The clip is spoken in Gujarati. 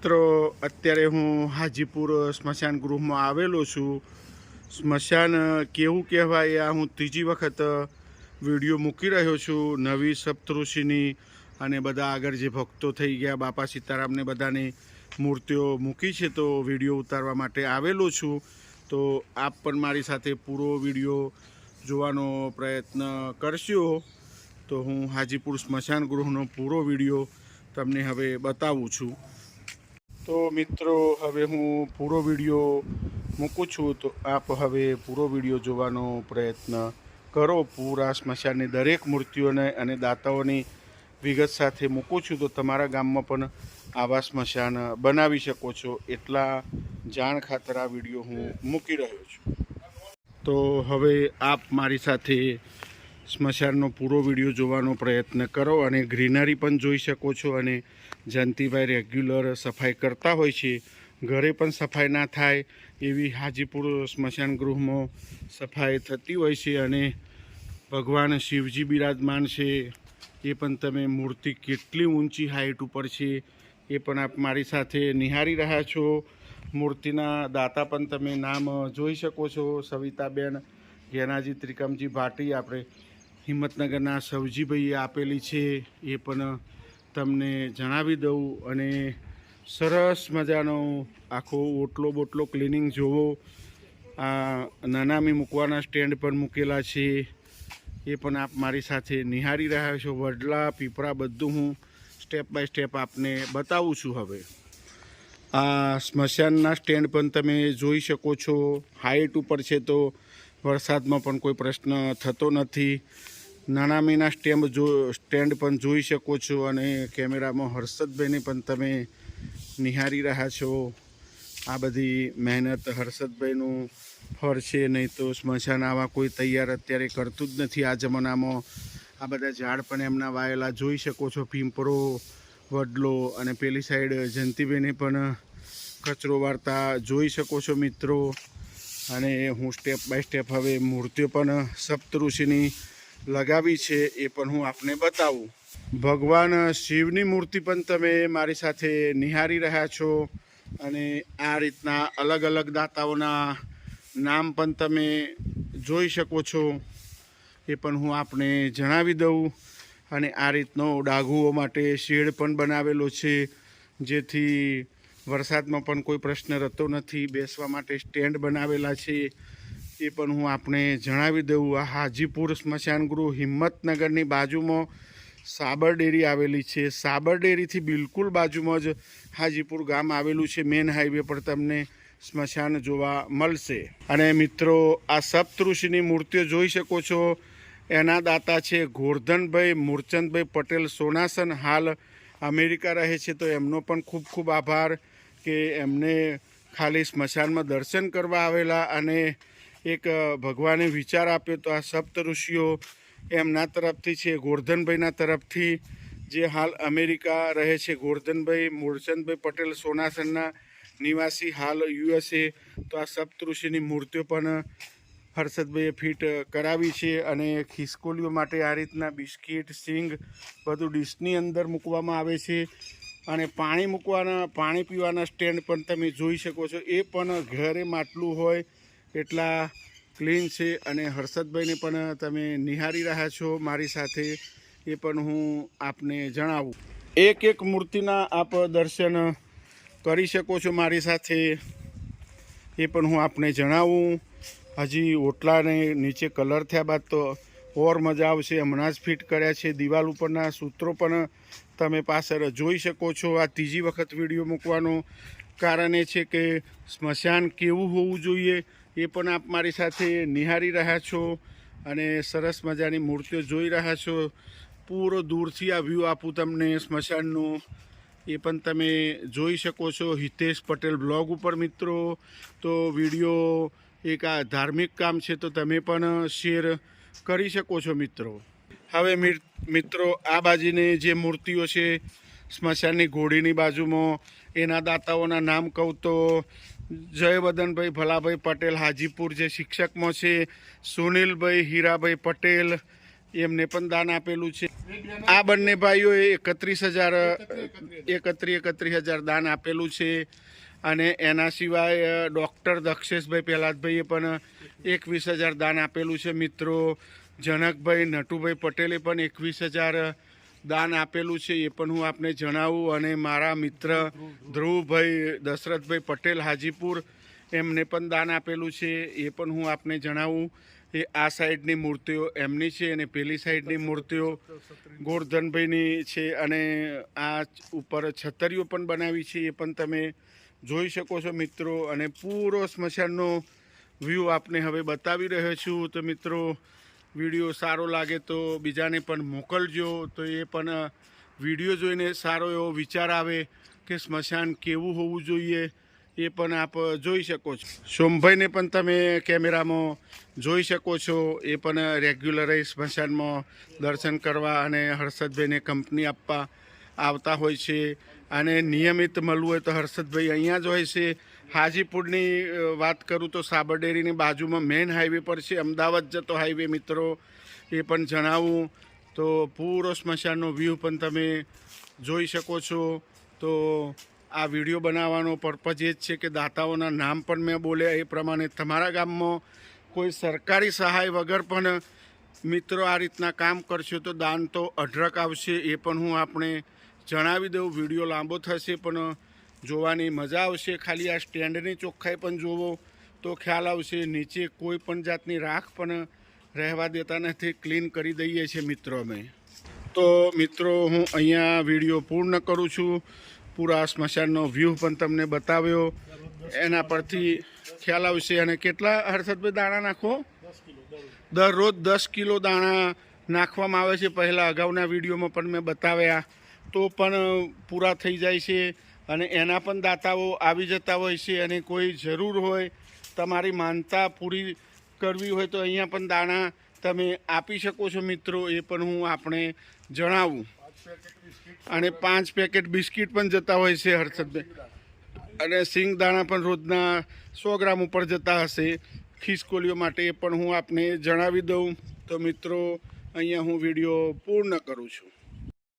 મિત્રો, અત્યારે હું હાજીપુર સ્મશાન ગૃહમાં આવેલો છું. સ્મશાન કેવું કહેવાય આ હું ત્રીજી વખત વીડિયો મૂકી રહ્યો છું. નવી સપ્તઋષિની અને બધા આગળ જે ભક્તો થઈ ગયા, બાપા સીતારામને બધાની મૂર્તિઓ મૂકી છે, તો વીડિયો ઉતારવા માટે આવેલો છું. તો આપ પણ મારી સાથે પૂરો વીડિયો જોવાનો પ્રયત્ન કરશો. તો હું હાજીપુર સ્મશાન ગૃહનો પૂરો વીડિયો તમને હવે બતાવું છું. તો મિત્રો, હવે હું પૂરો વીડિયો મૂકું છું, તો આપ હવે પૂરો વીડિયો જોવાનો પ્રયત્ન કરો. પૂરા સ્મશાનની દરેક મૂર્તિઓને અને દાતાઓની વિગત સાથે મૂકું છું, તો તમારા ગામમાં પણ આવા સ્મશાન બનાવી શકો છો. એટલા જાણ ખાતર આ વીડિયો હું મૂકી રહ્યો છું. તો હવે આપ મારી સાથે સ્મશાનનો પૂરો વીડિયો જોવાનો પ્રયત્ન કરો અને ગ્રીનરી પણ જોઈ શકો છો અને જયંતિભાઈ રેગ્યુલર સફાઈ કરતા હોય છે. ઘરે પણ સફાઈ ના થાય એવી હાજીપુર સ્મશાન ગૃહમાં સફાઈ થતી હોય છે અને ભગવાન શિવજી બિરાજમાન છે. એ પણ તમે મૂર્તિ કેટલી ઊંચી હાઈટ ઉપર છે એ પણ આપ મારી સાથે નિહાળી રહ્યા છો. મૂર્તિના દાતા પણ તમે નામ જોઈ શકો છો. સવિતાબેન ઘેનાજી ત્રિકમજી ભાટી, આપણે હિંમતનગરના સવજીભાઈએ આપેલી છે એ પણ તમને જણાવી દઉં અને સરસ મજાનો આખો ઓટલો બોટલો ક્લિનિંગ જોવો. આ નાનામી મૂકવાના સ્ટેન્ડ પણ મૂકેલા છે. એ પણ આપ મારી સાથે નિહાળી રહ્યા છો. વડલા, પીપળા બધું હું સ્ટેપ બાય સ્ટેપ આપને બતાવું છું હવે. આ સ્મશાનના સ્ટેન્ડ પણ તમે જોઈ શકો છો. હાઈટ ઉપર છે તો વરસાદમાં પણ કોઈ પ્રશ્ન થતો નથી. નાનામીના સ્ટેમ્પ જો, સ્ટેન્ડ પણ જોઈ શકો છો અને કેમેરામાં હર્ષદભાઈને પણ તમે નિહારી રહ્યા છો. આ બધી મહેનત હર્ષદભાઈનું ફળ છે, નહીં તો સ્મશાન આવા કોઈ તૈયાર અત્યારે કરતું જ નથી આ જમાનામાં. આ બધા ઝાડ પણ એમના વાયેલા જોઈ શકો છો પીંપરો વડલો અને પેલી સાઈડ જયંતિભાઈને પણ કચરો વાર્તા જોઈ શકો છો મિત્રો. અને હું સ્ટેપ બાય સ્ટેપ હવે મૂર્તિઓ પણ સપ્તઋષિની લગાવી છે, એ પણ હું આપને બતાવું. ભગવાન શિવની મૂર્તિ પણ તમે મારી સાથે નિહારી રહ્યા છો અને આ રીતના અલગ અલગ દાતાઓના નામ પણ તમે જોઈ શકો છો, એ પણ હું આપને જણાવી દઉં. અને આ રીતનો ડાઘુઓ માટે શેડ પણ બનાવેલો છે, જેથી વરસાદમાં પણ કોઈ પ્રશ્ન રહેતો નથી. બેસવા માટે સ્ટેન્ડ બનાવેલા છે. એ પણ હું આપણે જણાવી દઉં. આ હાજીપુર સ્મશાનગૃહ હિંમતનગરની બાજુમાં સાબર ડેરી આવેલી છે. સાબર ડેરીથી બિલકુલ બાજુમાં જ હાજીપુર ગામ આવેલું છે. મેન હાઈવે પર તમને સ્મશાન જોવા મળશે. અને મિત્રો, આ સપ્તઋષિની મૂર્તિઓ જોઈ શકો છો. એના દાતા છે ગોરધનભાઈ, મૂર્ચંદભાઈ પટેલ, સોનાસન હાલ અમેરિકા રહે છે, તો એમનો પણ ખૂબ ખૂબ આભાર કે એમને ખાલી સ્મશાનમાં દર્શન કરવા આવેલા અને એક ભગવાને વિચાર આપ્યો તો આ સપ્ત ઋષિઓ એમના તરફથી છે, ગોરધનભાઈના તરફથી. જે હાલ અમેરિકા રહે છે, ગોરધનભાઈ, મૂળચંદભાઈ પટેલ, સોનાસનના નિવાસી હાલ યુએસએ તો આ સપ્ત ઋષિની મૂર્તિઓ પણ હર્ષદભાઈએ ફિટ કરાવી છે અને ખિસકોલીઓ માટે આ રીતના બિસ્કિટ, સિંગ બધું ડીશની અંદર મૂકવામાં આવે છે. અને પાણી મૂકવાના, પાણી પીવાના સ્ટેન્ડ પણ તમે જોઈ શકો છો. એ પણ ઘરે માટલું હોય એટલા ક્લીન છે અને હર્ષદભાઈને પણ તમે નિહાળી રહ્યા છો મારી સાથે. એ પણ હું આપને જણાવું. એક એક મૂર્તિના આપ દર્શન કરી શકો છો મારી સાથે. એ પણ હું આપને જણાવું. હજી ઓટલાને નીચે કલર થયા બાદ તો ઓર મજા આવશે. હમણાં જ ફિટ કર્યા છે. દિવાલ ઉપરના સૂત્રો પણ તમે પાછળ જોઈ શકો છો. આ ત્રીજી વખત વીડિયો મૂકવાનું કારણ એ છે કે સ્મશાન કેવું હોવું જોઈએ એ પણ આપ મારી સાથે નિહાળી રહ્યા છો અને સરસ મજાની મૂર્તિઓ જોઈ રહ્યા છો. પૂરો દૂરથી આ વ્યૂ આપું તમને સ્મશાનનું. એ પણ તમે જોઈ શકો છો. હિતેશ પટેલ બ્લોગ ઉપર મિત્રો. તો વીડિયો એક આ ધાર્મિક કામ છે તો તમે પણ શેર કરી શકો છો મિત્રો. હવે મિત્રો, આ બાજુની જે મૂર્તિઓ છે, સ્મશાનની ઘોડીની બાજુમાં, એના દાતાઓના નામ કહું તો જયવદનભાઈ ભલાભાઈ પટેલ, હાજીપુર જે શિક્ષકમાં છે, સુનિલભાઈ હીરાભાઈ પટેલ, એમને પણ દાન આપેલું છે. આ બંને ભાઈઓએ એકત્રીસ હજાર એકત્રીસ એકત્રીસ હજાર દાન આપેલું છે. અને એના સિવાય ડૉક્ટર દક્ષેશભાઈ પ્રહલાદભાઈએ પણ એકવીસ હજાર દાન આપેલું છે. મિત્રો, જનકભાઈ નટુભાઈ પટેલે પણ એકવીસ હજાર દાન આપેલું છે. એ પણ હું આપને જણાવું અને મારા મિત્ર ધ્રુવભાઈ, દશરથભાઈ પટેલ હાજીપુર એમને પણ દાન આપેલું છે. એ પણ હું આપને જણાવું. એ આ સાઈડની મૂર્તિઓ એમની છે અને પેલી સાઈડની મૂર્તિઓ ગોરધનભાઈની છે અને આ ઉપર છતરીઓ પણ બનાવી છે. એ પણ તમે જોઈ શકો છો મિત્રો અને પૂરો સ્મશાનનો વ્યૂ આપને હવે બતાવી રહ્યો છું. તો મિત્રો વીડિયો સારો લાગે તો બીજાને પણ મોકલજો. તો એ પણ વીડિયો જોઈને સારો એવો વિચાર આવે કે સ્મશાન કેવું હોવું જોઈએ એ પણ આપ જોઈ શકો છો. સોમભાઈને પણ તમે કેમેરામાં જોઈ શકો છો. એ પણ રેગ્યુલર સ્મશાનમાં દર્શન કરવા અને હર્ષદભાઈને કંપની આપવા આવતા હોય છે. અને નિયમિત મળવું હોય તો હર્ષદભાઈ અહીંયા જ હોય છે. હાજીપુરની વાત કરું તો સાબરડેરીની બાજુમાં મેઇન હાઈવે પર છે. અમદાવાદ જતો હાઈવે મિત્રો, એ પણ જણાવું. તો પૂરો સ્મશાનનો વ્યૂ પણ તમે જોઈ શકો છો. તો આ વીડિયો બનાવવાનો પર્પઝ એ જ છે કે દાતાઓના નામ પણ મેં બોલ્યા એ પ્રમાણે તમારા ગામમાં કોઈ સરકારી સહાય વગર પણ મિત્રો આ રીતના કામ કરશો તો દાન તો અઢળક આવશે એ પણ હું આપણે જણાવી દઉં, વીડિયો લાંબો થશે, પણ જોવાની મજા આવશે. ખાલી આ સ્ટેન્ડની ચોખ્ખાઈ પણ જોવો તો ખ્યાલ આવશે. નીચે કોઈ પણ જાતની રાખ પણ રહેવા દેતા નથી. ક્લીન કરી દઈએ છીએ મિત્રો અમે. તો મિત્રો, હું અહીંયા વીડિયો પૂર્ણ કરું છું. પૂરા સ્મશાનનો વ્યૂ પણ તમને બતાવ્યો. એના પરથી ખ્યાલ આવશે. અને કેટલા હર્ષદભાઈ દાણા નાખો? દરરોજ દસ કિલો દાણા નાખવામાં આવે છે. પહેલાં અગાઉના વિડીયોમાં પણ મેં બતાવ્યા. તો પણ પૂરા થઈ જાય છે અને એના પણ દાતાઓ આવી જતા હોય છે અને કોઈ જરૂર હોય, તમારી માનતા પૂરી કરવી હોય તો અહીંયા પણ દાણા તમે આપી શકો છો મિત્રો, એ પણ હું આપણે જણાવું. અને પાંચ પેકેટ બિસ્કિટ પણ જતા હોય છે હર્ષદભાઈ. અને સિંગ દાણા પણ રોજના સો ગ્રામ ઉપર જતા હશે. ખિસકોલીઓ માટે એ પણ હું આપને જણાવી દઉં. તો મિત્રો, અહીંયા હું વીડિયો પૂર્ણ કરું છું.